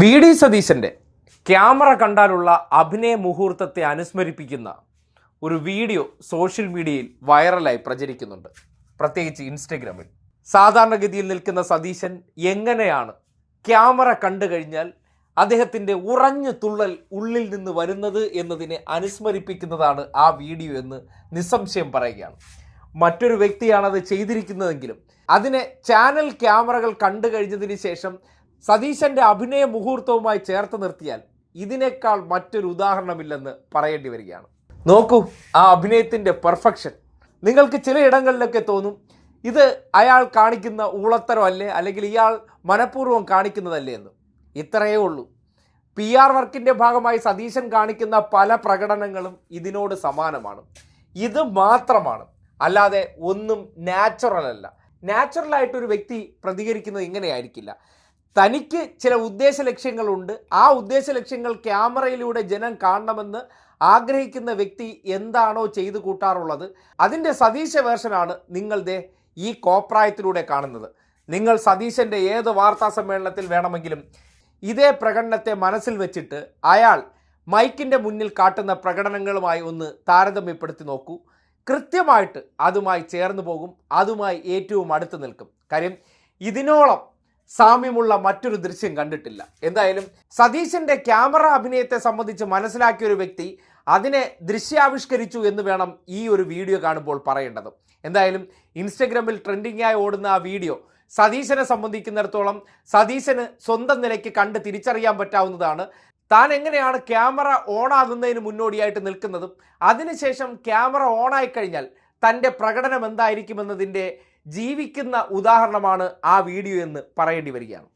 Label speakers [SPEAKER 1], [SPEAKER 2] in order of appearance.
[SPEAKER 1] V D സതീശന്റെ camera കണ്ടാലുള്ള അഭിനയ മുഹൂർത്തത്തെ അനുസ്മരിപ്പിക്കുന്ന ഒരു വീഡിയോ സോഷ്യൽ മീഡിയയിൽ വൈറലായി പ്രചരിക്കുന്നുണ്ട്. പ്രത്യേകിച്ച് ഇൻസ്റ്റഗ്രാമിൽ. സാധാരണഗതിയിൽ നിൽക്കുന്ന സതീശൻ എങ്ങനെയാണ് ക്യാമറ കണ്ടു കഴിഞ്ഞാൽ അദ്ദേഹത്തിന്റെ ഉറഞ്ഞു തുള്ളൽ ഉള്ളിൽ നിന്ന് വരുന്നത് എന്നതിനെ അനുസ്മരിപ്പിക്കുന്നതാണ് ആ വീഡിയോ എന്ന് നിസ്സംശയം പറയുകയാണ്. മറ്റൊരു വ്യക്തിയാണത് ചെയ്തിരിക്കുന്നതെങ്കിലും അതിനെ ചാനൽ ക്യാമറകൾ കണ്ടു കഴിഞ്ഞതിന് ശേഷം സതീശന്റെ അഭിനയ മുഹൂർത്തവുമായി ചേർത്ത് നിർത്തിയാൽ ഇതിനേക്കാൾ മറ്റൊരു ഉദാഹരണമില്ലെന്ന് പറയേണ്ടി വരികയാണ്. നോക്കൂ ആ അഭിനയത്തിന്റെ പെർഫെക്ഷൻ. നിങ്ങൾക്ക് ചിലയിടങ്ങളിലൊക്കെ തോന്നും ഇത് അയാൾ കാണിക്കുന്ന ഊളത്തരം അല്ലേ അല്ലെങ്കിൽ ഇയാൾ മനഃപൂർവം കാണിക്കുന്നതല്ലേ എന്ന്. ഇത്രയേ ഉള്ളൂ. പി ആർ വർക്കിന്റെ ഭാഗമായി സതീശൻ കാണിക്കുന്ന പല പ്രകടനങ്ങളും ഇതിനോട് സമാനമാണ്. ഇത് മാത്രമാണ്. അല്ലാതെ ഒന്നും നാച്ചുറൽ അല്ല നാച്ചുറലായിട്ടൊരു വ്യക്തി പ്രതികരിക്കുന്നത് ഇങ്ങനെയായിരിക്കില്ല. തനിക്ക് ചില ഉദ്ദേശ ലക്ഷ്യങ്ങളുണ്ട്. ആ ഉദ്ദേശ ലക്ഷ്യങ്ങൾ ക്യാമറയിലൂടെ ജനം കാണണമെന്ന് ആഗ്രഹിക്കുന്ന വ്യക്തി എന്താണോ ചെയ്തു കൂട്ടാറുള്ളത്. അതിന്റെ സതീശ വേർഷനാണ് നിങ്ങളുടെ ഈ കോപ്രായത്തിലൂടെ കാണുന്നത്. നിങ്ങൾ സതീശന്റെ ഏത് വാർത്താ സമ്മേളനത്തിൽ വേണമെങ്കിലും ഇതേ പ്രകടനത്തെ മനസ്സിൽ വെച്ചിട്ട് അയാൾ മൈക്കിന്റെ മുന്നിൽ കാട്ടുന്ന പ്രകടനങ്ങളുമായി ഒന്ന് താരതമ്യപ്പെടുത്തി നോക്കൂ. കൃത്യമായിട്ട് അതുമായി ചേർന്ന് പോകും. അതുമായി ഏറ്റവും അടുത്ത് നിൽക്കും. കാര്യം ഇതിനോളം സാമ്യമുള്ള മറ്റൊരു ദൃശ്യം കണ്ടിട്ടില്ല. എന്തായാലും സതീശന്റെ ക്യാമറ അഭിനയത്തെ സംബന്ധിച്ച് മനസ്സിലാക്കിയ ഒരു വ്യക്തി അതിനെ ദൃശ്യാവിഷ്കരിച്ചു എന്ന് വേണം ഈ ഒരു വീഡിയോ കാണുമ്പോൾ പറയേണ്ടത്. എന്തായാലും ഇൻസ്റ്റഗ്രാമിൽ ട്രെൻഡിംഗ് ആയി ഓടുന്ന ആ വീഡിയോ സതീശനെ സംബന്ധിക്കുന്നിടത്തോളം സതീശന് സ്വന്തം നിലയ്ക്ക് കണ്ട് തിരിച്ചറിയാൻ പറ്റാവുന്നതാണ്. താൻ എങ്ങനെയാണ് ക്യാമറ ഓണാകുന്നതിന് മുന്നോടിയായിട്ട് നിൽക്കുന്നതും? അതിനുശേഷം ക്യാമറ ഓണായി കഴിഞ്ഞാൽ തന്റെ പ്രകടനം എന്തായിരിക്കുമെന്നതിന്റെ ജീവിക്കുന്ന ഉദാഹരണമാണ് ആ വീഡിയോ എന്ന് പറയേണ്ടി വരികയാണ്.